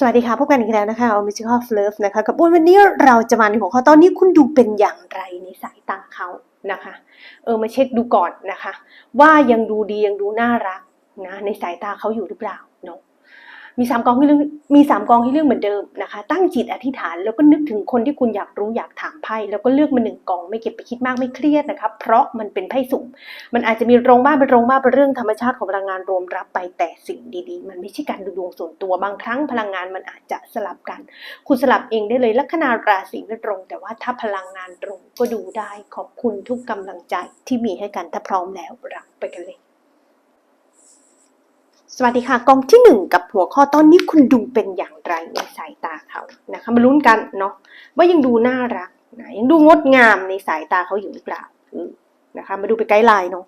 สวัสดีค่ะ พบกันอีกแล้วนะคะ o m i c i c a l Fluff นะคะ กับวันนี้เราจะมาในหัวข้อตอนนี้คุณดูเป็นอย่างไรในสายตาเขานะคะ เออมาเช็คดูก่อนนะคะ ว่ายังดูดียังดูน่ารักนะในสายตาเขาอยู่หรือเปล่าเนาะ มีสามกองให้เรื่องมีสามกองให้เรื่องเหมือนเดิมนะคะ ตั้งจิตอธิษฐานแล้วก็นึกถึงคนที่คุณอยากรู้อยากถามไพ่แล้วก็เลือกมาหนึ่งกองไม่เก็บไปคิดมากไม่เครียดนะครับเพราะมันเป็นไพ่สุ่มมันอาจจะมีโรงบ้านเป็นโรงบ้านเป็นเรื่องธรรมชาติของพลังงานรวมรับไปแต่สิ่งดีๆ มันไม่ใช่การดูดวงส่วนตัวบางครั้งพลังงานมันอาจจะสลับกัน คุณสลับเองได้เลยลัคนาราศีไม่ตรง แต่ว่าถ้าพลังงานตรงก็ดูได้ขอบคุณทุกกำลังใจที่มีให้กันถ้าพร้อมแล้วรับไปกันเลย สวัสดีค่ะกองที่หนึ่งกับหัวข้อตอนนี้คุณดูเป็นอย่างไรในสายตาเขานะคะมาลุ้นกันเนาะว่ายังดูน่ารักนะยังดูงดงามในสายตาเขาอยู่หรือเปล่านะคะ มาดูไปไกด์ไลน์เนาะ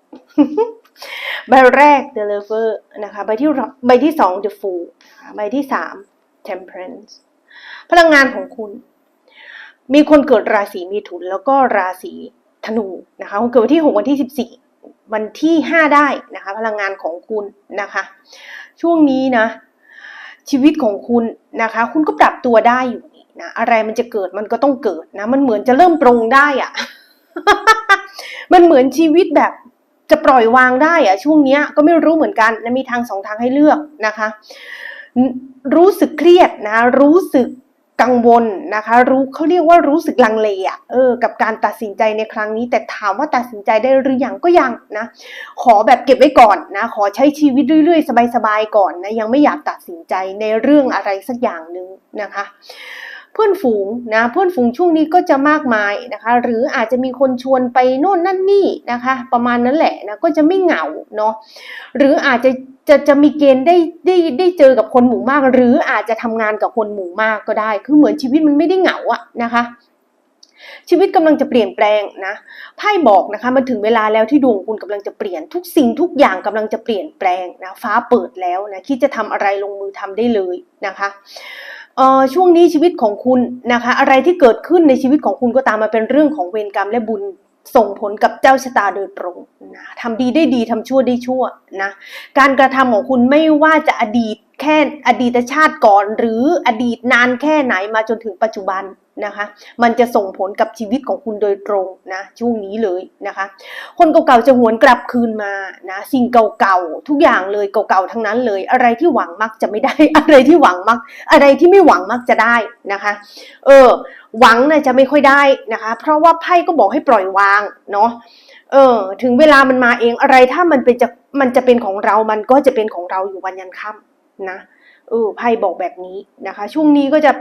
ใบแรก The Lover นะคะใบที่ใบที่สอง The Fool นะะใบที่สาม Temperance พลังงานของคุณ มีคนเกิดราศีมีถุนแล้วก็ราศีธนูนะคะคนเกิดวันที่หกวันที่สิบสี่ วันที่ห้าได้นะคะพลังงานของคุณนะคะ ช่วงนี้นะ ชีวิตของคุณนะคะ คุณก็ปรับตัวได้อยู่นี่นะอะไรมันจะเกิดมันก็ต้องเกิดนะ มันเหมือนจะเริ่มปรงได้อะมันเหมือนชีวิตแบบจะปล่อยวางได้อะช่วงเนี้ยก็ไม่รู้เหมือนกันนะมีทางสองทางให้เลือกนะคะ รู้สึกเครียดนะ รู้สึก กังวลนะคะ รู้เขาเรียกว่ารู้สึกลังเลอะเออกับการตัดสินใจในครั้งนี้ แต่ถามว่าตัดสินใจได้หรือยังก็ยังนะขอแบบเก็บไว้ก่อนนะขอใช้ชีวิตเรื่อยๆ สบายๆก่อนนะยังไม่อยากตัดสินใจในเรื่องอะไรสักอย่างหนึ่งนะคะ เพื่อนฝูงนะเพื่อนฝูงช่วงนี้ก็จะมากมายนะคะ หรืออาจจะมีคนชวนไปโน่นนั่นนี่นะคะ ประมาณนั้นแหละนะก็จะไม่เหงาเนาะหรืออาจจะจะจะมีเกณฑ์ได้ได้ได้เจอกับคนหมู่มาก หรืออาจจะทำงานกับคนหมู่มากก็ได้ คือเหมือนชีวิตมันไม่ได้เหงาอะนะคะชีวิตกำลังจะเปลี่ยนแปลงนะไพ่บอกนะคะมันถึงเวลาแล้วที่ดวงคุณกำลังจะเปลี่ยนทุกสิ่งทุกอย่างกำลังจะเปลี่ยนแปลงนะฟ้าเปิดแล้วนะคิดจะทำอะไรลงมือทำได้เลยนะคะ ช่วงนี้ชีวิตของคุณนะคะ อะไรที่เกิดขึ้นในชีวิตของคุณก็ตามมาเป็นเรื่องของเวรกรรมและบุญส่งผลกับเจ้าชะตาโดยตรงนะทำดีได้ดีทำชั่วได้ชั่วนะการกระทำของคุณไม่ว่าจะอดีต แค่อดีตชาติก่อน หรืออดีตนานแค่ไหนมาจนถึงปัจจุบันนะคะ มันจะส่งผลกับชีวิตของคุณโดยตรงนะช่วงนี้เลยนะคะ คนเก่าๆจะหวนกลับคืนมานะสิ่งเก่าๆทุกอย่างเลยเก่าๆทั้งนั้นเลย อะไรที่หวังมักจะไม่ได้อะไรที่หวังมัก อะไรที่ไม่หวังมักจะได้นะคะ เออ หวังนี่จะไม่ค่อยได้นะคะ เพราะว่าไพ่ก็บอกให้ปล่อยวางเนาะเออถึงเวลามันมาเองอะไรถ้ามันเป็นจะมันจะเป็นของเรา มันก็จะเป็นของเราอยู่วันยันค่ำ นะเออไพ่บอกแบบนี้นะคะ ช่วงนี้ก็จะ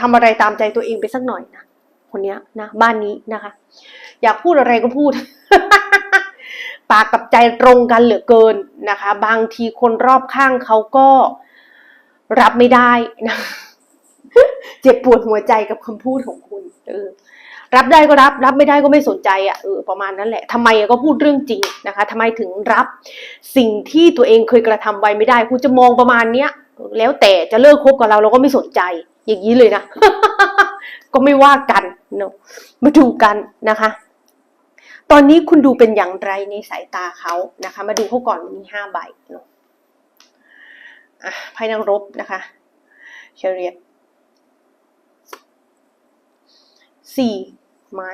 ทำอะไรตามใจตัวเองไปสักหน่อยนะคนเนี้ยนะบ้านนี้นะคะ อยากพูดอะไรก็พูด ปากกับใจตรงกันเหลือเกินนะคะ บางทีคนรอบข้างเขาก็รับไม่ได้นะเจ็บปวดหัวใจกับคำพูดของคุณเออ รับได้ก็รับ รับไม่ได้ก็ไม่สนใจอะเออประมาณนั้นแหละทำไมก็พูดเรื่องจริงนะคะทำไมถึงรับสิ่งที่ตัวเองเคยกระทำไว้ไม่ได้คุณจะมองประมาณเนี้ยแล้วแต่จะเลิกคบกับเราเราก็ไม่สนใจ อย่างนี้เลยนะ ก็ไม่ว่ากันเนาะมาดูกันนะคะ ตอนนี้คุณดูเป็นอย่างไรในสายตาเขานะคะ มาดูเขาก่อนมีห้าใบเนาะไพ่นางรบนะคะเชเรียสี่ ไม้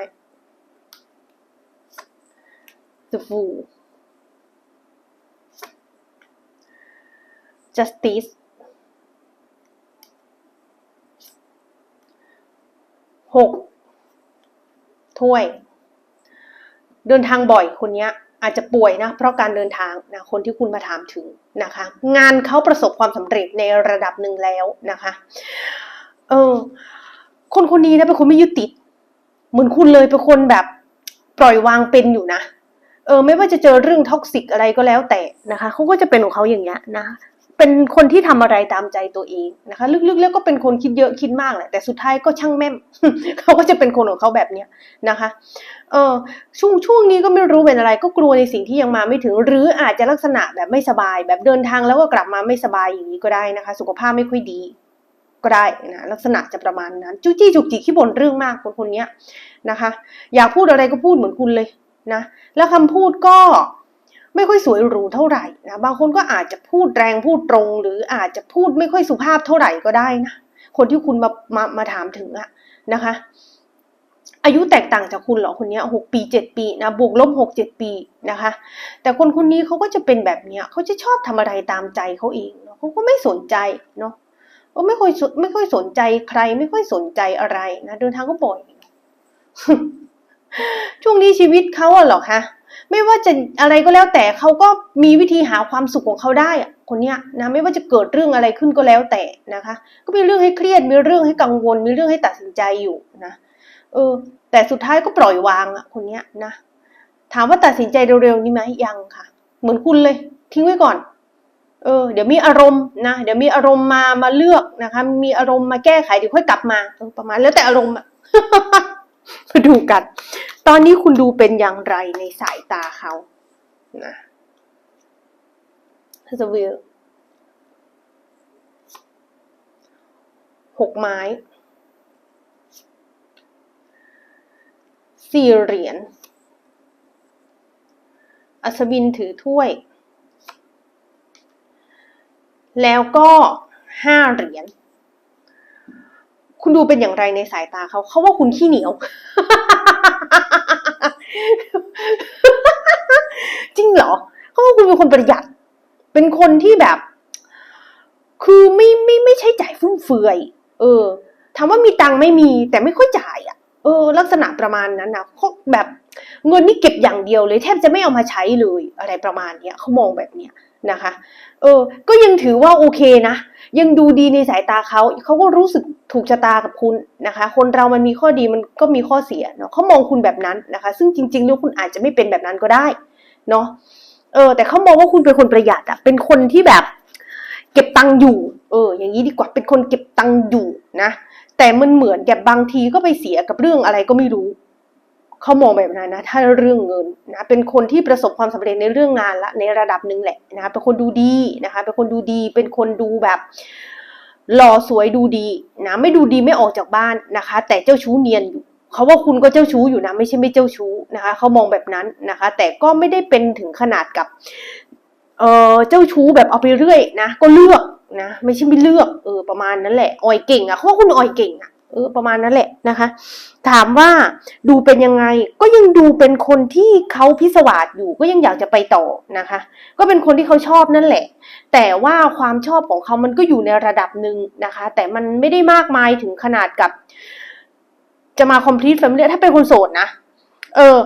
the fool justice หกถ้วย เดินทางบ่อยคนนี้อาจจะป่วยนะ เพราะการเดินทางนะคนที่คุณมาถามถึงนะคะ งานเขาประสบความสำเร็จในระดับหนึ่งแล้วนะคะ เออคนคนนี้นะเป็นคนไม่ยึดติด เหมือนคุณเลยเป็นคนแบบปล่อยวางเป็นอยู่นะ เออ ไม่ว่าจะเจอเรื่องท็อกซิกอะไรก็แล้วแต่นะคะเขาก็จะเป็นของเขาอย่างเงี้ยนะ เป็นคนที่ทำอะไรตามใจตัวเองนะคะ ลึกๆแล้วก็เป็นคนคิดเยอะคิดมากแหละ แต่สุดท้ายก็ช่างแม่มเขาก็จะเป็นคนของเขาแบบเนี้ยนะคะ เออช่วงช่วงนี้ก็ไม่รู้เป็นอะไร ก็กลัวในสิ่งที่ยังมาไม่ถึง หรืออาจจะลักษณะแบบไม่สบาย แบบเดินทางแล้วก็กลับมาไม่สบายอย่างนี้ก็ได้นะคะ สุขภาพไม่ค่อยดี ก็ได้นะลักษณะจะประมาณนั้นจุจี้จุกจิกขี้บ่นเรื่องมากคนคนนี้นะคะ อยากพูดอะไรก็พูดเหมือนคุณเลยนะแล้วคำพูดก็ไม่ค่อยสวยหรูเท่าไหร่นะบางคนก็อาจจะพูดแรงพูดตรง หรืออาจจะพูดไม่ค่อยสุภาพเท่าไหร่ก็ได้นะคนที่คุณมามามาถามถึงอะนะคะ อายุแตกต่างจากคุณเหรอคนนี้หกปีเจ็ดปีนะบวกลบหกเจ็ดปีนะคะ แต่คนคนนี้เขาก็จะเป็นแบบเนี้ยเขาจะชอบทำอะไรตามใจเขาเองเนาะเขาก็ไม่สนใจเนาะ ก็ไม่ค่อยไม่ค่อยสนใจใคร ไม่ค่อยสนใจอะไรนะเดินทางก็บ่อย ช่วงนี้ชีวิตเขาอะหรอคะไม่ว่าจะอะไรก็แล้วแต่เขาก็มีวิธีหาความสุขของเขาได้คนเนี้ยนะไม่ว่าจะเกิดเรื่องอะไรขึ้นก็แล้วแต่นะคะ ก็มีเรื่องให้เครียดมีเรื่องให้กังวล มีเรื่องให้ตัดสินใจอยู่นะเออ แต่สุดท้ายก็ปล่อยวางอะคนเนี้ยนะถามว่าตัดสินใจเร็วๆนี่ไหมยังค่ะ เหมือนคุณเลย ทิ้งไว้ก่อน เออเดี๋ยวมีอารมณ์นะเดี๋ยวมีอารมณ์มามาเลือกนะคะ มีอารมณ์มาแก้ไขเดี๋ยวค่อยกลับมาประมาณแล้วแต่อารมณ์อะมาดูกัน ตอนนี้คุณดูเป็นอย่างไรในสายตาเขานะถ้าจะวิวหกไม้สี่เหรียญอัศวินถือถ้วย แล้วก็ห้าเหรียญ คุณดูเป็นอย่างไรในสายตาเขา เขาว่าคุณขี้เหนียว จริงเหรอ เขาว่าคุณเป็นคนประหยัด เป็นคนที่แบบ คือไม่ไม่ไม่ใช้จ่ายฟุ่มเฟือย เออ ถามว่ามีตังไม่มี แต่ไม่ค่อยจ่ายอะ เออ ลักษณะประมาณนั้นนะเขาแบบเงินนี่เก็บอย่างเดียวเลย แทบจะไม่เอามาใช้เลย อะไรประมาณเนี้ยเขามองแบบเนี้ย นะคะ เออ ก็ยังถือว่าโอเคนะ ยังดูดีในสายตาเขา เขาก็รู้สึกถูกชะตากับคุณนะคะ คนเรามันมีข้อดีมันก็มีข้อเสียเนาะเขามองคุณแบบนั้นนะคะ ซึ่งจริงๆแล้วคุณอาจจะไม่เป็นแบบนั้นก็ได้เนาะ เออ แต่เขามองว่าคุณเป็นคนประหยัดอะเป็นคนที่แบบ เก็บตังค์อยู่ เออ อย่างนี้ดีกว่า เป็นคนเก็บตังค์อยู่นะ แต่มันเหมือนกับบางทีก็ไปเสียกับเรื่องอะไรก็ไม่รู้ เขามองแบบนั้นนะถ้าเรื่องเงินนะเป็นคนที่ประสบความสำเร็จในเรื่องงานละในระดับหนึ่งแหละนะคะเป็นคนดูดีนะคะเป็นคนดูดี เป็นคนดูแบบหล่อสวยดูดีนะไม่ดูดีไม่ออกจากบ้านนะคะ แต่เจ้าชู้เนียนอยู่เขาว่าคุณก็เจ้าชู้อยู่นะไม่ใช่ไม่เจ้าชู้นะคะเขามองแบบนั้นนะคะ แต่ก็ไม่ได้เป็นถึงขนาดกับเออเจ้าชู้แบบเอาไปเรื่อยนะก็เลือกนะไม่ใช่ไม่เลือกเออประมาณนั้นแหละอ่อยเก่งอะเขาว่าคุณอ่อยเก่งอะ เออประมาณนั้นแหละนะคะ ถามว่าดูเป็นยังไงก็ยังดูเป็นคนที่เขาพิศวาสอยู่ก็ยังอยากจะไปต่อนะคะ ก็เป็นคนที่เขาชอบนั่นแหละ แต่ว่าความชอบของเขามันก็อยู่ในระดับหนึ่งนะคะ แต่มันไม่ได้มากมายถึงขนาดกับ จะมา complete family ถ้าเป็นคนโสดนะเออ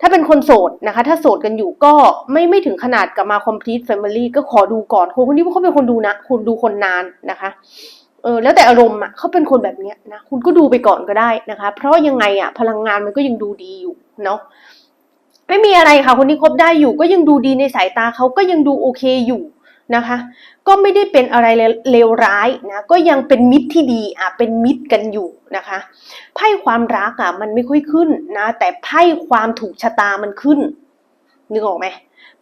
ถ้าเป็นคนโสดนะคะ ถ้าโสดกันอยู่ก็ไม่ไม่ถึงขนาดกับมา complete family ก็ขอดูก่อนคนคนนี้เขาเป็นคนดูนะคุณดูคนนานนะคะ เออแล้วแต่อารมณ์อะเขาเป็นคนแบบเนี้ยนะคุณก็ดูไปก่อนก็ได้นะคะ เพราะยังไงอะพลังงานมันก็ยังดูดีอยู่เนาะไม่มีอะไรค่ะ คนที่คบได้อยู่ ก็ยังดูดีในสายตาเขาก็ยังดูโอเคอยู่นะคะ ก็ไม่ได้เป็นอะไรเลวร้ายนะก็ยังเป็นมิตรที่ดีอะเป็นมิตรกันอยู่นะคะไพ่ความรักอะมันไม่ค่อยขึ้นนะแต่ไพ่ความถูกชะตามันขึ้นนึกออกไหม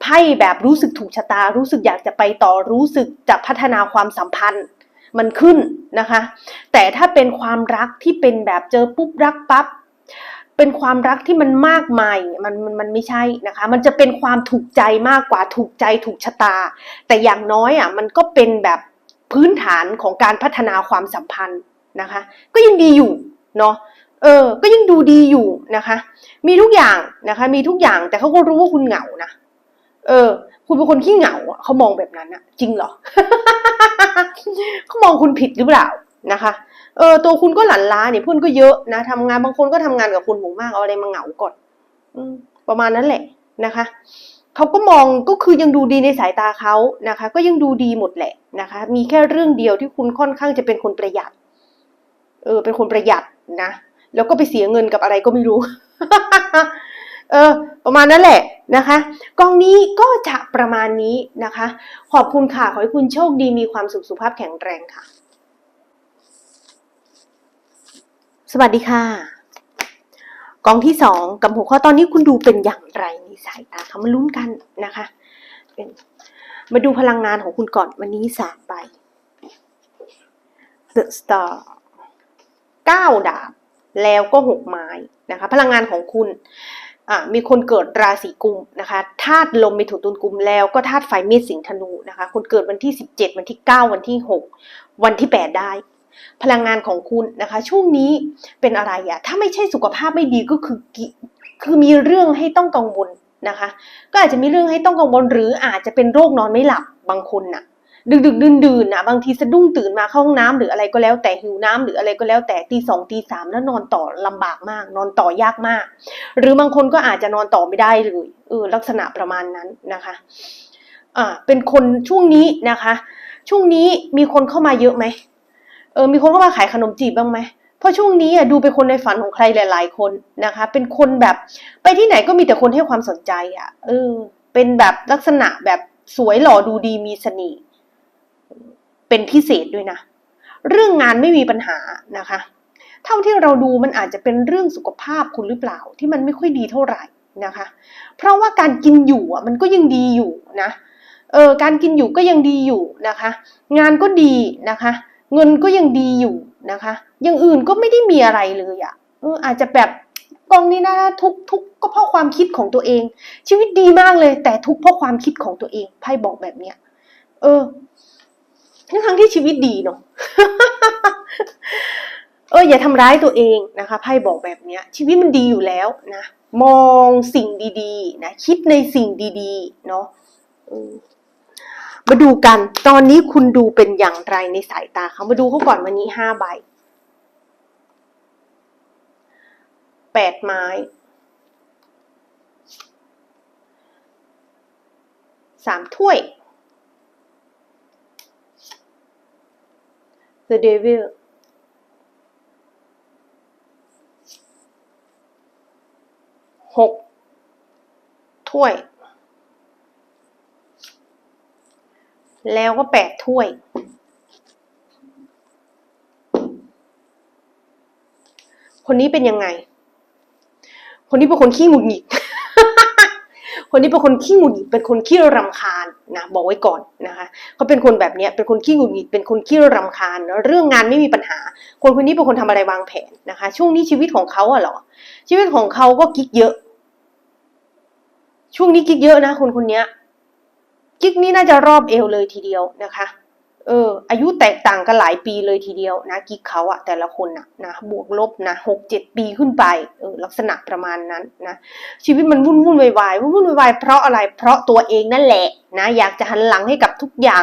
ไพ่แบบรู้สึกถูกชะตา รู้สึกอยากจะไปต่อรู้สึกจะพัฒนาความสัมพันธ์ มันขึ้นนะคะ แต่ถ้าเป็นความรักที่เป็นแบบเจอปุ๊บรักปั๊บเป็นความรักที่มันมากมายมันมันมันไม่ใช่นะคะ มันจะเป็นความถูกใจมากกว่าถูกใจถูกชะตา แต่อย่างน้อยอะมันก็เป็นแบบพื้นฐานของการพัฒนาความสัมพันธ์นะคะ ก็ยังดีอยู่เนาะเออ ก็ยังดูดีอยู่นะคะ มีทุกอย่างนะคะ มีทุกอย่างแต่เขาก็รู้ว่าคุณเหงานะ เออ คุณเป็นคนขี้เหงาเขามองแบบนั้นอะจริงเหรอเขามองคุณผิดหรือเปล่านะคะเออตัวคุณก็หลันล้าเนี่ยเพื่อนก็เยอะนะทำงานบางคนก็ทำงานกับคุณหมู่มากเอาอะไรมาเหงาก่อนอประมาณนั้นแหละนะคะเขาก็มองก็คือยังดูดีในสายตาเขานะคะ ก็ยังดูดีหมดแหละนะคะ มีแค่เรื่องเดียวที่คุณค่อนข้างจะเป็นคนประหยัด เออ เป็นคนประหยัดนะแล้วก็ไปเสียเงินกับอะไรก็ไม่รู้ เออ ประมาณนั้นแหละ นะคะ กองนี้ก็จะประมาณนี้นะคะ ขอบคุณค่ะ ขอให้คุณโชคดีมีความสุขสุขภาพแข็งแรงค่ะ สวัสดีค่ะ กองที่สองกับหัวข้อตอนนี้คุณดูเป็นอย่างไรในสายตาเขามาลุ้นกันนะคะเป็นมาดูพลังงานของคุณก่อนวันนี้สามใบ The Star เก้าดาบแล้วก็หกไม้นะคะ พลังงานของคุณ มีคนเกิดราศีกุมนะคะธาตุลมเมถุนตุลกุมแล้วก็ธาตุไฟเมษสิงธนูนะคะคนเกิดวันที่ 17 วันที่ 9 วันที่ 6 วันที่ 8 ได้ พลังงานของคุณนะคะ ช่วงนี้เป็นอะไรอะถ้าไม่ใช่สุขภาพไม่ดีก็คือคือมีเรื่องให้ต้องกังวลนะคะ ก็อาจจะมีเรื่องให้ต้องกังวลหรืออาจจะเป็นโรคนอนไม่หลับบางคนน่ะ ดึกดึกดื่นดื่นนะบางทีสะดุ้งตื่นมาเข้าห้องน้ำหรืออะไรก็แล้วแต่หิวน้ำหรืออะไรก็แล้วแต่ตีสองตีสามแล้วนอนต่อลำบากมาก นอนต่อยากมาก หรือบางคนก็อาจจะนอนต่อไม่ได้เลยเออลักษณะประมาณนั้นนะคะอ่าเป็นคนช่วงนี้นะคะ ช่วงนี้มีคนเข้ามาเยอะไหมเออมีคนเข้ามาขายขนมจีบบ้างไหมเพราะช่วงนี้อะดูเป็นคนในฝันของใครหลาย ๆ คนนะคะ เป็นคนแบบไปที่ไหนก็มีแต่คนให้ความสนใจอะเออเป็นแบบลักษณะแบบสวยหล่อดูดีมีเสน่ห์ เป็นพิเศษด้วยนะ เรื่องงานไม่มีปัญหานะคะ เท่าที่เราดูมันอาจจะเป็นเรื่องสุขภาพคุณหรือเปล่าที่มันไม่ค่อยดีเท่าไหร่นะคะ เพราะว่าการกินอยู่อะมันก็ยังดีอยู่นะ เออการกินอยู่ก็ยังดีอยู่นะคะ งานก็ดีนะคะ เงินก็ยังดีอยู่นะคะอย่างอื่นก็ไม่ได้มีอะไรเลยอะเอออาจจะแบบกองนี้นะทุกทุกก็เพราะความคิดของตัวเอง ชีวิตดีมากเลย แต่ทุกเพราะความคิดของตัวเองไพ่บอกแบบเนี้ย เออ ทั้งทั้งที่ชีวิตดีเนาะเอออย่าทำร้ายตัวเองนะคะไพ่บอกแบบเนี้ย ชีวิตมันดีอยู่แล้วนะมองสิ่งดีๆนะคิดในสิ่งดีๆเนาะมมาดูกัน ตอนนี้คุณดูเป็นอย่างไรในสายตาเขามาดูเขาก่อนวันนี้ห้าใบแปดไม้สามถ้วย The Devil หกถ้วย แล้วก็แปดถ้วย คนนี้เป็นยังไง คนนี้เป็นคนขี้หงุดหงิด คนนี้เป็นคนขี้หงุดหงิดเป็นคนขี้รำคาญนะบอกไว้ก่อนนะคะเขาเป็นคนแบบนี้เป็นคนขี้หงุดหงิดเป็นคนขี้รำคาญ เรื่องงานไม่มีปัญหา คนคนนี้เป็นคนทำอะไรวางแผนนะคะ ช่วงนี้ชีวิตของเขาอะหรอชีวิตของเขาก็กิ๊กเยอะ ช่วงนี้กิ๊กเยอะนะคนคนเนี้ยกิ๊กนี่น่าจะรอบเอวเลยทีเดียวนะคะ เออ อายุแตกต่างกันหลายปีเลยทีเดียวนะกิ๊กเขาอะแต่ละคนอะนะบวกลบนะหกเจ็ดปีขึ้นไปเออลักษณะประมาณนั้นนะชีวิตมันวุ่นวุ่นวายวายวุ่นวุ่นวายวายเพราะอะไรเพราะตัวเองนั่นแหละนะอยากจะหันหลังให้กับทุกอย่าง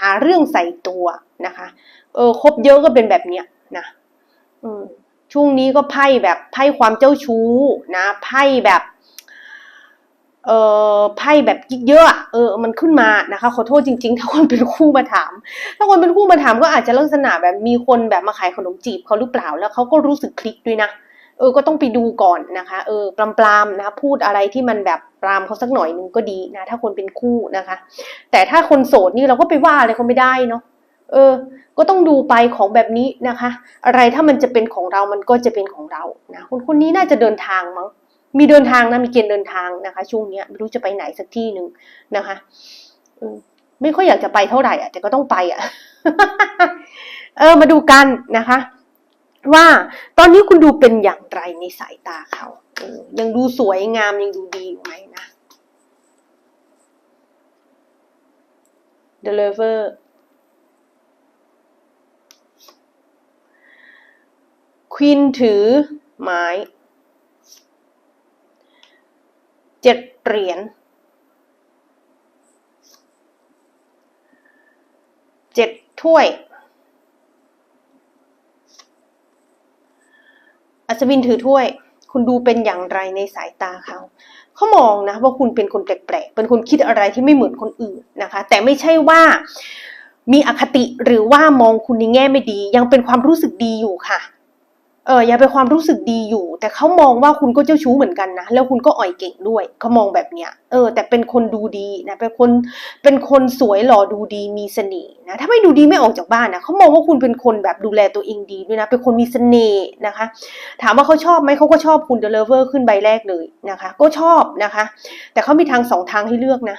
หาเรื่องใส่ตัวนะคะ เออคบเยอะก็เป็นแบบเนี้ยนะอืมช่วงนี้ก็ไพ่แบบไพ่ความเจ้าชู้นะไพ่แบบ เออไพ่แบบกิ๊กเยอะเออมันขึ้นมานะคะ ขอโทษจริงๆ ถ้าคนเป็นคู่มาถาม ถ้าคนเป็นคู่มาถามก็อาจจะลักษณะแบบมีคนแบบมาขายขนมจีบเขาหรือเปล่าแล้วเขาก็รู้สึกคลิกด้วยนะเออก็ต้องไปดูก่อนนะคะเออปลามๆนะพูดอะไรที่มันแบบปรามเขาสักหน่อยนึงก็ดีนะ ถ้าคนเป็นคู่นะคะ แต่ถ้าคนโสดนี่เราก็ไปว่าอะไรเขาไม่ได้เนาะเออ ก็ต้องดูไปของแบบนี้นะคะ อะไรถ้ามันจะเป็นของเรามันก็จะเป็นของเรานะคนคนนี้น่าจะเดินทางมั้ง มีเดินทางนะมีเกณฑ์เดินทางนะคะ ช่วงเนี้ยไม่รู้จะไปไหนสักที่หนึ่งนะคะไม่ค่อยอยากจะไปเท่าไหร่อะแต่ก็ต้องไปอะเออมาดูกันนะคะ ว่าตอนนี้คุณดูเป็นอย่างไรในสายตาเขาเออยังดูสวยงามยังดูดีอยู่ไหมนะ The Lover ควีนถือไม้ เจ็ดเหรียญเจ็ดถ้วย อัศวินถือถ้วย คุณดูเป็นอย่างไรในสายตาเขา เขามองนะว่าคุณเป็นคนแปลกๆ เป็นคนคิดอะไรที่ไม่เหมือนคนอื่นนะคะ แต่ไม่ใช่ว่ามีอคติหรือว่ามองคุณในแง่ไม่ดี ยังเป็นความรู้สึกดีอยู่ค่ะ เออยังเป็นความรู้สึกดีอยู่ แต่เขามองว่าคุณก็เจ้าชู้เหมือนกันนะ แล้วคุณก็อ่อยเก่งด้วยเขามองแบบเนี้ยเออ แต่เป็นคนดูดีนะเป็นคนเป็นคนสวยหล่อดูดีมีเสน่ห์นะถ้าไม่ดูดีไม่ออกจากบ้านนะเขามองว่าคุณเป็นคนแบบดูแลตัวเองดีด้วยนะเป็นคนมีเสน่ห์นะคะ ถามว่าเขาชอบไหมเขาก็ชอบคุณเดลเลเวอร์ขึ้นใบแรกเลยนะคะ ก็ชอบนะคะ แต่เขามีทางสองทางให้เลือกนะ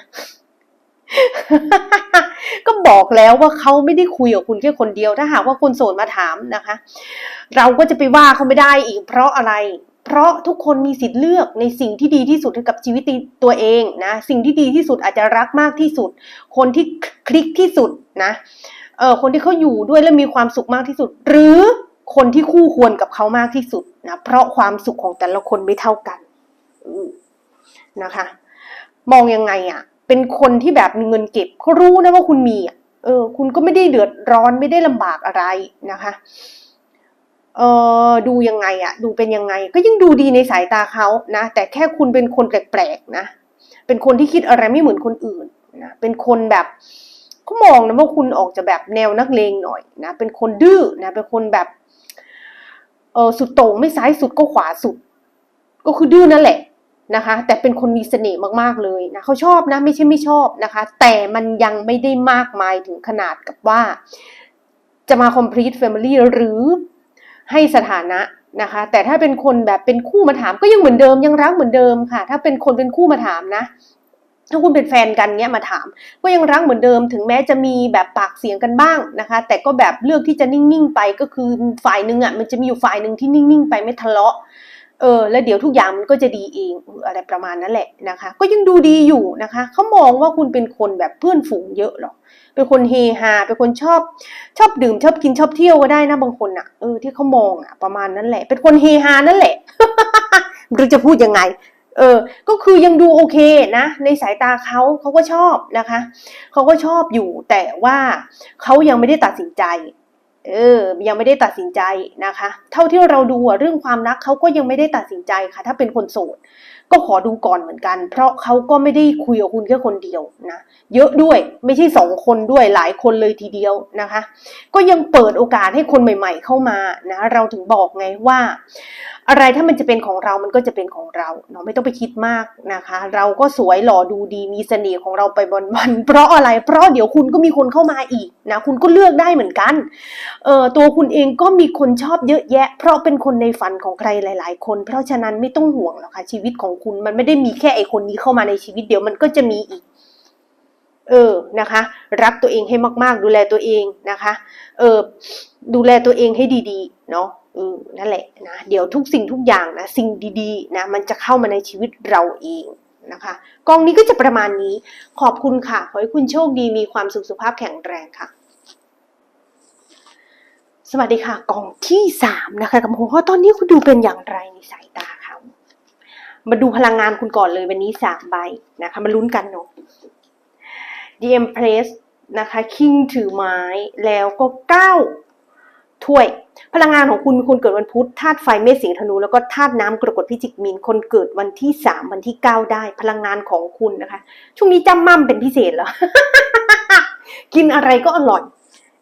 ก็บอกแล้วว่าเขาไม่ได้คุยกับคุณแค่คนเดียว ถ้าหากว่าคนโสดมาถามนะคะ เราก็จะไปว่าเขาไม่ได้อีก เพราะอะไร เพราะทุกคนมีสิทธิ์เลือกในสิ่งที่ดีที่สุดกับชีวิตตัวเองนะ สิ่งที่ดีที่สุดอาจจะรักมากที่สุด คนที่คลิกที่สุดนะ เออคนที่เขาอยู่ด้วยและมีความสุขมากที่สุด หรือคนที่คู่ควรกับเขามากที่สุดนะ เพราะความสุขของแต่ละคนไม่เท่ากันนะคะ มองยังไงอะ่ะ เป็นคนที่แบบมีเงินเก็บเขารู้นะว่าคุณมีอะเออ คุณก็ไม่ได้เดือดร้อนไม่ได้ลำบากอะไรนะคะเออดูยังไงอะดูเป็นยังไง ก็ยังดูดีในสายตาเขานะ แต่แค่คุณเป็นคนแปลกๆนะ เป็นคนที่คิดอะไรไม่เหมือนคนอื่นนะเป็นคนแบบเขามองนะว่าคุณออกจะแบบแนวนักเลงหน่อยนะ เป็นคนดื้อนะ เป็นคนแบบ เออสุดโต่งไม่ซ้ายสุดก็ขวาสุด ก็คือดื้อนั่นแหละ นะคะ แต่เป็นคนมีเสน่ห์มากๆเลยนะเขาชอบนะไม่ใช่ไม่ชอบนะคะ แต่มันยังไม่ได้มากมายถึงขนาดกับว่า จะมา complete family หรือให้สถานะนะคะ แต่ถ้าเป็นคนแบบเป็นคู่มาถามก็ยังเหมือนเดิมยังรักเหมือนเดิมค่ะ ถ้าเป็นคนเป็นคู่มาถามนะถ้าคุณเป็นแฟนกันเนี้ยมาถาม ก็ยังรักเหมือนเดิมถึงแม้จะมีแบบปากเสียงกันบ้างนะคะ แต่ก็แบบเลือกที่จะนิ่งๆไปก็คือฝ่ายหนึ่งอะมันจะมีอยู่ฝ่ายหนึ่งที่นิ่งๆไปไม่ทะเลาะ เออแล้วเดี๋ยวทุกอย่างมันก็จะดีเองอะไรประมาณนั้นแหละนะคะ ก็ยังดูดีอยู่นะคะเขามองว่าคุณเป็นคนแบบเพื่อนฝูงเยอะหรอกเป็นคนเฮฮาเป็นคนชอบชอบดื่มชอบกินชอบเที่ยวก็ได้นะบางคนอะเออที่เขามองอะประมาณนั้นแหละ เป็นคนเฮฮานั่นแหละไม่รู้จะพูดยังไงเออ ก็คือยังดูโอเคนะ ในสายตาเขาเขาก็ชอบนะคะ เขาก็ชอบอยู่แต่ว่าเขายังไม่ได้ตัดสินใจ เออยังไม่ได้ตัดสินใจนะคะ เท่าที่เราดูเรื่องความรักเขาก็ยังไม่ได้ตัดสินใจค่ะ ถ้าเป็นคนโสดก็ขอดูก่อนเหมือนกัน เพราะเขาก็ไม่ได้คุยกับคุณแค่คนเดียวนะเยอะด้วยไม่ใช่สองคนด้วยหลายคนเลยทีเดียวนะคะ ก็ยังเปิดโอกาสให้คนใหม่ ๆ เข้ามานะเราถึงบอกไงว่า อะไรถ้ามันจะเป็นของเรามันก็จะเป็นของเราเนาะไม่ต้องไปคิดมากนะคะ เราก็สวยหล่อดูดีมีเสน่ห์ของเราไปวันๆเพราะอะไร เพราะเดี๋ยวคุณก็มีคนเข้ามาอีกนะคุณก็เลือกได้เหมือนกันเอ่อตัวคุณเองก็มีคนชอบเยอะแยะ เพราะเป็นคนในฝันของใครหลาย ๆ คน เพราะฉะนั้นไม่ต้องห่วงหรอกค่ะชีวิตของคุณมันไม่ได้มีแค่ไอคนนี้เข้ามาในชีวิตเดี๋ยวมันก็จะมีอีกเออ นะคะ รักตัวเองให้มาก ๆ ดูแลตัวเองนะคะ เออ ดูแลตัวเองให้ดี ๆ เนาะ นั่นแหละนะเดี๋ยวทุกสิ่งทุกอย่างนะสิ่งดีๆนะมันจะเข้ามาในชีวิตเราเองนะคะ กองนี้ก็จะประมาณนี้ขอบคุณค่ะ ขอให้คุณโชคดีมีความสุขสุขภาพแข็งแรงค่ะ สวัสดีค่ะ กองที่สามนะคะกับหัวข้อตอนนี้คุณดูเป็นอย่างไรในสายตาเขามาดูพลังงานคุณก่อนเลยวันนี้สามใบนะคะมาลุ้นกันเนาะ The Empress นะคะ King ถือไม้แล้วก็เก้า ถ้วย พลังงานของคุณคุณเกิดวันพุธธาตุไฟเมษสิงห์ธนู แล้วก็ธาตุน้ำกรกฎพิจิกมีนคนเกิดวันที่สามวันที่เก้าได้ พลังงานของคุณนะคะ ช่วงนี้จำมั่มเป็นพิเศษเหรอกินอะไรก็อร่อย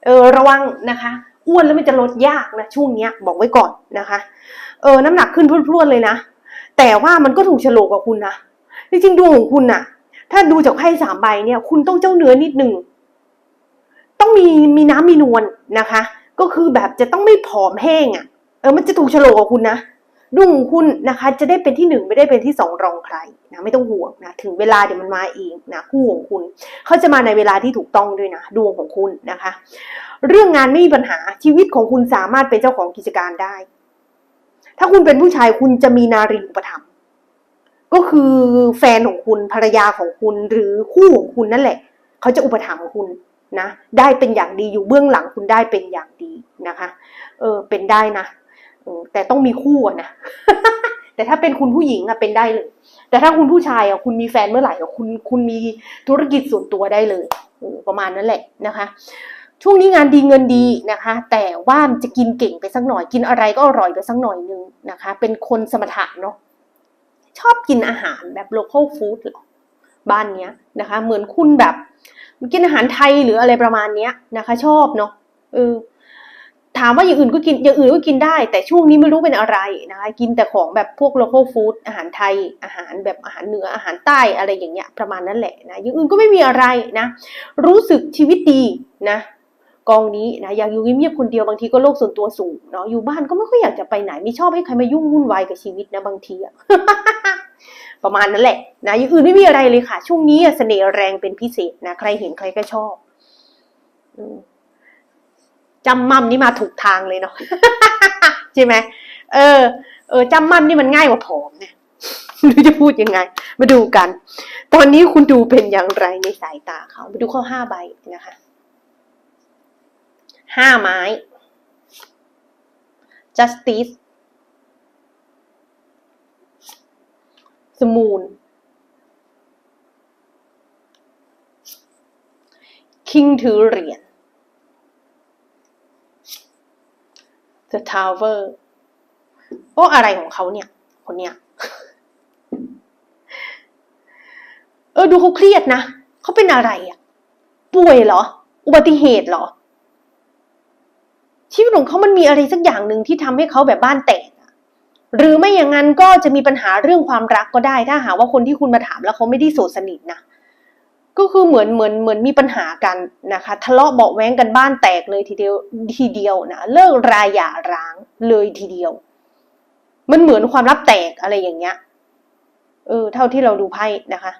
เออระวังนะคะอ้วนแล้วมันจะลดยากนะช่วงเนี้ยบอกไว้ก่อนนะคะเออน้ำหนักขึ้นพรวดๆเลยนะ แต่ว่ามันก็ถูกฉลกกับคุณนะจริงๆดวงของคุณน่ะ ถ้าดูจากไพ่สามใบเนี่ย คุณต้องเจ้าเนื้อนิดหนึ่งต้องมีมีน้ำมีนวลนะคะ ก็คือแบบจะต้องไม่ผอมแห้งอะ่ะ เออ มันจะถูกโฉลกกับคุณนะดวงของคุณนะคะจะได้เป็นที่หนึ่งไม่ได้เป็นที่สองรองใครนะไม่ต้องห่วงนะถึงเวลาเดี๋ยวมันมาเองนะคู่ของคุณเขาจะมาในเวลาที่ถูกต้องด้วยนะดวงของคุณนะคะ เรื่องงานไม่มีปัญหาชีวิตของคุณสามารถเป็นเจ้าของกิจการได้ ถ้าคุณเป็นผู้ชายคุณจะมีนารีอุปถัมภ์ก็คือแฟนของคุณภรรยาของคุณหรือคู่ของคุณนั่นแหละ เขาจะอุปถัมภ์คุณ นะได้เป็นอย่างดีอยู่เบื้องหลังคุณได้เป็นอย่างดีนะคะเออเป็นได้นะแต่ต้องมีคู่นะแต่ถ้าเป็นคุณผู้หญิงอะเป็นได้เลย แต่ถ้าคุณผู้ชายอะคุณมีแฟนเมื่อไหร่อะคุณคุณมีธุรกิจส่วนตัวได้เลยประมาณนั้นแหละนะคะ ช่วงนี้งานดีเงินดีนะคะ แต่ว่าจะกินเก่งไปสักหน่อยกินอะไรก็อร่อยไปสักหน่อยนึงนะคะ เป็นคนสมถะเนาะชอบกินอาหารแบบ local food บ้านเนี้ยนะคะ เหมือนคุณแบบ กินอาหารไทยหรืออะไรประมาณเนี้ยนะคะ ชอบเนาะเออถามว่าอย่างอื่นก็กินอย่างอื่นก็กินได้ แต่ช่วงนี้ไม่รู้เป็นอะไรนะคะกินแต่ของแบบพวก local food อาหารไทย อาหารแบบอาหารเหนืออาหารใต้อะไรอย่างเงี้ยประมาณนั้นแหละนะอย่างอื่นก็ไม่มีอะไรนะ รู้สึกชีวิตดีนะกองนี้นะอยากอยู่เงียบๆคนเดียวบางทีก็โลกส่วนตัวสูงเนาะอยู่บ้านก็ไม่ค่อยอยากจะไปไหนไม่ชอบให้ใครมายุ่งวุ่นวายกับชีวิตนะบางทีอะ ประมาณนั้นแหละนะอย่างอื่นไม่มีอะไรเลยค่ะ ช่วงนี้เสน่ห์แรงเป็นพิเศษนะ ใครเห็นใครก็ชอบจำมั่มนี่มาถูกทางเลยเนาะใช่ไหมเออ เออจำมั่นนี่มันง่ายกว่าผอมเนี่ยไม่รู้จะพูดยังไง มาดูกัน ตอนนี้คุณดูเป็นอย่างไรในสายตาเขามาดูข้อห้าใบนะคะห้าไม้ justice สมูนคิงถือเหรียญ The Tower โอ้อะไรของเขาเนี่ย คนเนี้ย เออดูเขาเครียดนะ เขาเป็นอะไรอะ ป่วยเหรอ อุบัติเหตุเหรอ ชีวิตของเขามันมีอะไรสักอย่างหนึ่งที่ทำให้เขาแบบบ้านแตก หรือไม่อย่างนั้นก็จะมีปัญหาเรื่องความรักก็ได้ ถ้าหาว่าคนที่คุณมาถามแล้วเขาไม่ได้โสดสนิทนะก็คือเหมือนเหมือนเหมือนมีปัญหากันนะคะ ทะเลาะเบาแว้งกันบ้านแตกเลยทีเดียวทีเดียวนะเลิกรายหย่าร้างเลยทีเดียว มันเหมือนความลับแตกอะไรอย่างเงี้ยเออเท่าที่เราดูไพ่นะคะ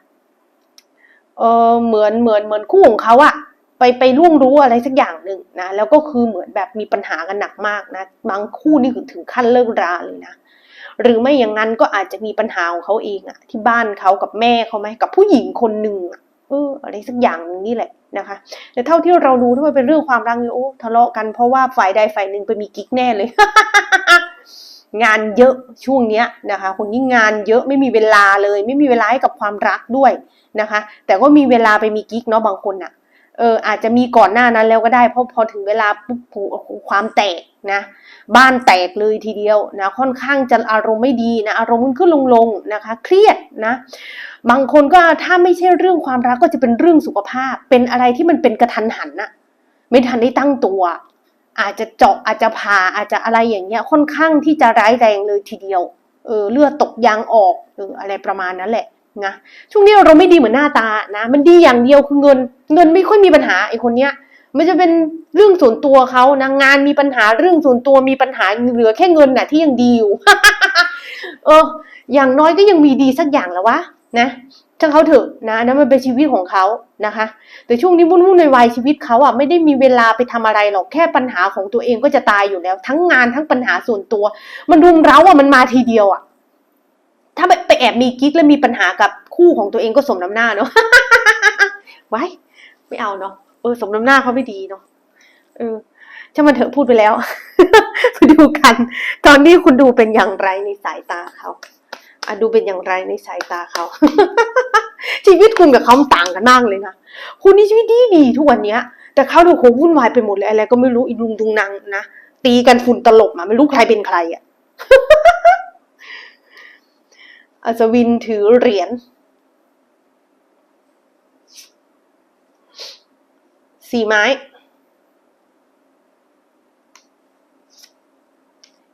เออเหมือนเหมือนเหมือนคู่ของเขาอะไปไปล่วงรู้อะไรสักอย่างหนึ่งนะแล้วก็คือเหมือนแบบมีปัญหากันหนักมากนะบางคู่นี่ถึงขั้นเลิกราเลยนะ หรือไม่อย่างนั้นก็อาจจะมีปัญหาของเขาเองอะที่บ้านเขากับแม่เขาไหมกับผู้หญิงคนหนึ่งอะเอออะไรสักอย่างนึงนี่แหละนะคะ แต่เท่าที่เราดูถ้ามันเป็นเรื่องความรักนี่โอ้ทะเลาะกันเพราะว่าฝ่ายใดฝ่ายหนึ่งไปมีกิ๊กแน่เลย งานเยอะช่วงเนี้ยนะคะ คนนี้งานเยอะไม่มีเวลาเลย ไม่มีเวลาให้กับความรักด้วยนะคะ แต่ก็มีเวลาไปมีกิ๊กเนาะบางคนน่ะ เอออาจจะมีก่อนหน้านั้นแล้วก็ได้ เพราะพอถึงเวลาปุ๊บความแตกนะ บ้านแตกเลยทีเดียวนะค่อนข้างจะอารมณ์ไม่ดีนะอารมณ์มันขึ้นลงลงๆนะคะ เครียดนะ บางคนก็ถ้าไม่ใช่เรื่องความรักก็จะเป็นเรื่องสุขภาพ เป็นอะไรที่มันเป็นกระทันหันนะไม่ทันได้ตั้งตัว อาจจะเจาะอาจจะผ่าอาจจะอะไรอย่างเงี้ยค่อนข้างที่จะร้ายแรงเลยทีเดียวเออเลือดตกยางออกเอออะไรประมาณนั้นแหละ นะช่วงนี้เราไม่ดีเหมือนหน้าตานะมันดีอย่างเดียวคือเงิน เงินไม่ค่อยมีปัญหาไอ้คนเนี้ยมันจะเป็นเรื่องส่วนตัวเขานะงานมีปัญหาเรื่องส่วนตัวมีปัญหาเหลือแค่เงินน่ะที่ยังดีอยู่เออ อย่างน้อยก็ยังมีดีสักอย่างแล้ววะนะถ้าเขาเถอะนะนนั้นมันเป็นชีวิตของเขานะคะ แต่ช่วงนี้วุ่นวุ่นในวัยชีวิตเขาอะไม่ได้มีเวลาไปทำอะไรหรอกแค่ปัญหาของตัวเองก็จะตายอยู่แล้ว ทั้งงานทั้งปัญหาส่วนตัว มันรุมเร้าอะมันมาทีเดียวอะ ถ้าไปไปแอบมีกิ๊กแล้วมีปัญหากับคู่ของตัวเองก็สมน้ำหน้าเนาะไว้ ไม่เอาเนาะเออสมน้ำหน้าเขาไม่ดีเนาะเออช่างมันเถอะพูดไปแล้วมาดูกัน ตอนนี้คุณดูเป็นอย่างไรในสายตาเขาอะดูเป็นอย่างไรในสายตาเขา ชีวิตคุณกับเขาต่างกันมากเลยนะคุณนี่ชีวิตดีดีทุกวันเนี้ย แต่เขาดูโหวุ่นวายไปหมดเลยอะไรก็ไม่รู้อีลุงตุงนางนะตีกันฝุ่นตลบมาไม่รู้ใครเป็นใครอะ อัศวินถือเหรียญสี่ไม้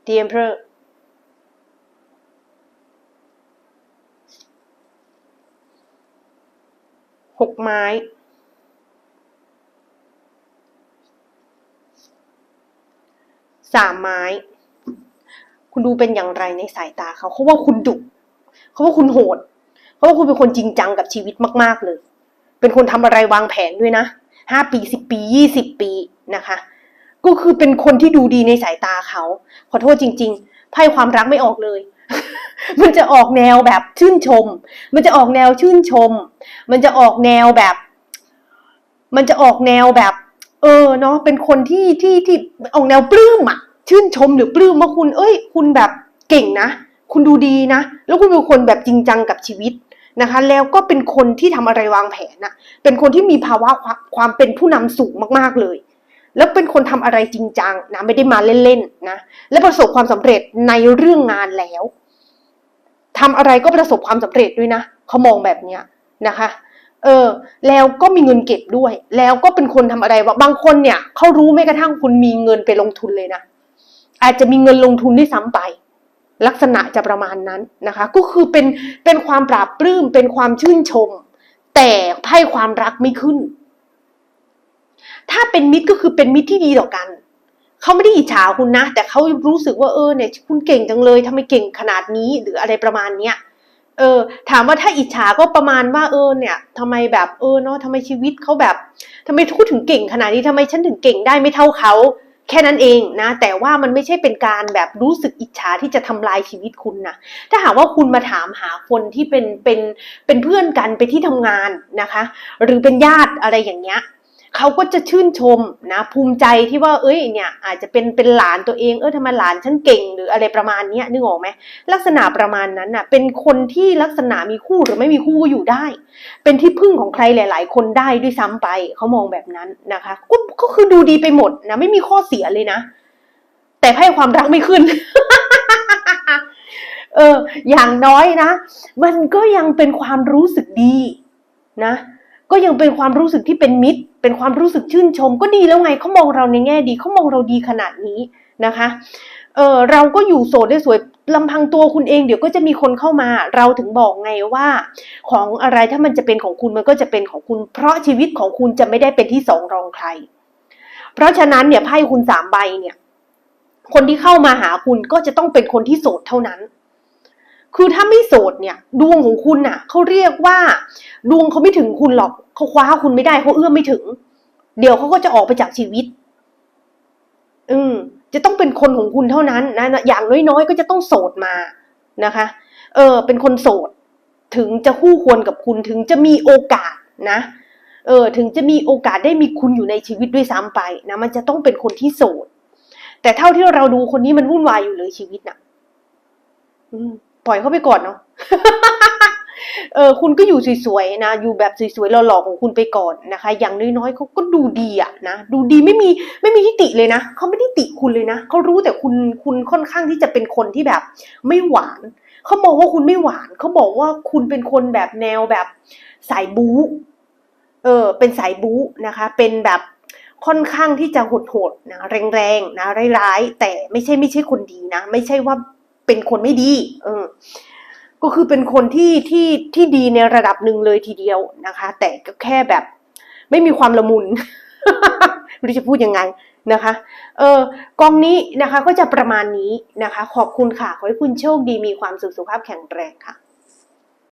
The Emperor หกไม้ สามไม้ คุณดูเป็นอย่างไรในสายตาเขาเขาว่าคุณดุ เขาว่าคุณโหดเขาว่าคุณเป็นคนจริงจังกับชีวิตมาก ๆเลย เป็นคนทำอะไรวางแผนด้วยนะห้าปีสิบปียี่สิบปีนะคะ ก็คือเป็นคนที่ดูดีในสายตาเขา ขอโทษจริง ๆ ไพ่ความรักไม่ออกเลย มันจะออกแนวแบบชื่นชม มันจะออกแนวชื่นชม มันจะออกแนวแบบ มันจะออกแนวแบบ เออเนาะเป็นคนที่ที่ที่ออกแนวปลื้มอะชื่นชมหรือปลื้มว่าคุณ เอ้ย คุณแบบเก่งนะ คุณดูดีนะ แล้วคุณเป็นคนแบบจริงจังกับชีวิตนะคะ แล้วก็เป็นคนที่ทำอะไรวางแผนน่ะ เป็นคนที่มีภาวะความเป็นผู้นำสูงมากๆเลย แล้วเป็นคนทำอะไรจริงจังนะไม่ได้มาเล่นๆนะ และประสบความสำเร็จในเรื่องงานแล้วทำอะไรก็ประสบความสำเร็จด้วยนะเขามองแบบเนี้ยนะคะเออแล้วก็มีเงินเก็บด้วย แล้วก็เป็นคนทำอะไรว่าบางคนเนี่ยเขารู้แม้กระทั่งคุณมีเงินไปลงทุนเลยนะอาจจะมีเงินลงทุนด้วยซ้ำไป ลักษณะจะประมาณนั้นนะคะ ก็คือเป็นเป็นความปราบปลื้มเป็นความชื่นชม แต่ไพ่ความรักไม่ขึ้น ถ้าเป็นมิตรก็คือเป็นมิตรที่ดีต่อกันเขาไม่ได้อิจฉาคุณนะ แต่เขารู้สึกว่าเออเนี่ยคุณเก่งจังเลยทำไมเก่งขนาดนี้หรืออะไรประมาณเนี้ยเออถามว่าถ้าอิจฉาก็ประมาณว่าเออเนี่ยทำไมแบบเออเนาะทำไมชีวิตเขาแบบทำไมทุกถึงเก่งขนาดนี้ทำไมฉันถึงเก่งได้ไม่เท่าเขา แค่นั้นเองนะ แต่ว่ามันไม่ใช่เป็นการแบบรู้สึกอิจฉาที่จะทำลายชีวิตคุณนะถ้าหากว่าคุณมาถามหาคนที่เป็นเป็นเป็นเพื่อนกันไปที่ทำงานนะคะ หรือเป็นญาติอะไรอย่างเงี้ย เขาก็จะชื่นชมนะภูมิใจที่ว่าเอ้ยเนี่ยอาจจะเป็นเป็นหลานตัวเองเออทำไมหลานฉันเก่งหรืออะไรประมาณนี้นึกออกไหมลักษณะประมาณนั้นน่ะเป็นคนที่ลักษณะมีคู่หรือไม่มีคู่ก็อยู่ได้ เป็นที่พึ่งของใครหลาย ๆ คนได้ด้วยซ้ำไปเขามองแบบนั้นนะคะก็ก็คือดูดีไปหมดนะไม่มีข้อเสียเลยนะ แต่ให้ความรักไม่ขึ้นเอออย่างน้อยนะ มันก็ยังเป็นความรู้สึกดีนะ ก็ยังเป็นความรู้สึกที่เป็นมิตร เป็นความรู้สึกชื่นชม ก็ดีแล้วไงเขามองเราในแง่ดีเขามองเราดีขนาดนี้นะคะเออเราก็อยู่โสดได้สวยลำพังตัวคุณเองเดี๋ยวก็จะมีคนเข้ามา เราถึงบอกไงว่า ของอะไรถ้ามันจะเป็นของคุณมันก็จะเป็นของคุณ เพราะชีวิตของคุณจะไม่ได้เป็นที่สองรองใคร เพราะฉะนั้นเนี่ยไพ่คุณสามใบเนี่ย คนที่เข้ามาหาคุณก็จะต้องเป็นคนที่โสดเท่านั้น คือถ้าไม่โสดเนี่ย ดวงของคุณน่ะเขาเรียกว่า ดวงเขาไม่ถึงคุณหรอกเขาคว้าคุณไม่ได้เขาเอื้อมไม่ถึง เดี๋ยวเขาก็จะออกไปจากชีวิต อืมจะต้องเป็นคนของคุณเท่านั้นนะอย่างน้อยๆ ก็จะต้องโสดมานะคะ เออ เป็นคนโสด ถึงจะคู่ควรกับคุณถึงจะมีโอกาสนะ เออ ถึงจะมีโอกาสได้มีคุณอยู่ในชีวิตด้วยซ้ำไปนะมันจะต้องเป็นคนที่โสด แต่เท่าที่เราดูคนนี้มันวุ่นวายอยู่เลยชีวิตน่ะ อืม ปล่อยเขาไปก่อนเนาะเออคุณก็อยู่สวยๆนะ อยู่แบบสวยๆหล่อๆของคุณไปก่อนนะคะ อย่างน้อยๆเขาก็ดูดีอะนะ ดูดีไม่มีไม่มีทิติเลยนะเขาไม่ได้ติคุณเลยนะเขารู้แต่คุณคุณค่อนข้างที่จะเป็นคนที่แบบ ไม่หวานเขามองว่าคุณไม่หวานเขาบอกว่าคุณเป็นคนแบบแนวแบบสายบู๊เออ เป็นสายบู๊นะคะ เป็นแบบค่อนข้างที่จะโหดๆนะแรงๆนะร้ายๆแต่ไม่ใช่ไม่ใช่คนดีนะ ไม่ใช่ว่า เป็นคนไม่ดี เออ ก็คือเป็นคนที่ที่ที่ดีในระดับหนึ่งเลยทีเดียวนะคะ แต่ก็แค่แบบไม่มีความละมุนไม่รู้จะพูดยังไงนะคะ เออกองนี้นะคะก็จะประมาณนี้นะคะ ขอบคุณค่ะ ขอให้คุณโชคดีมีความสุขสุขภาพแข็งแรงค่ะ